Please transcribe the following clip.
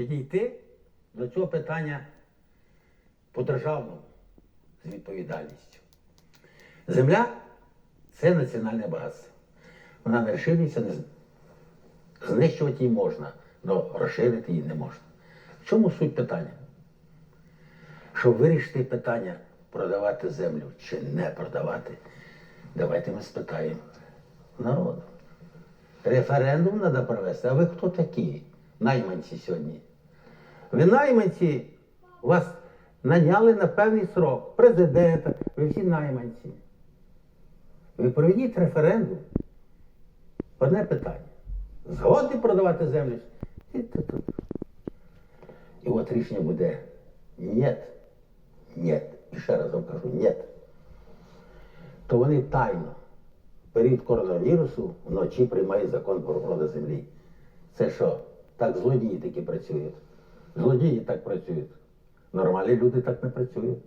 підійти до цього питання по-державному з відповідальністю. Земля це національне багатство. Вона не розширюється, не знищувати її можна, але розширити її не можна. В чому суть питання? Щоб вирішити питання продавати землю чи не продавати, давайте ми спитаємо народу. Референдум треба провести. А ви хто такі? Найманці сьогодні. Ви найманці, вас наняли на певний срок. Президента, ви всі найманці. Ви проведіть референдум. Одне питання. Згодні продавати землю? І. От рішення буде ні. Ні. І ще раз вам кажу, ні. То вони тайно період коронавірусу вночі приймають закон про продаж землі. Це що? Так злодії такі працюють. Злодії так працюють. Нормальні люди так не працюють.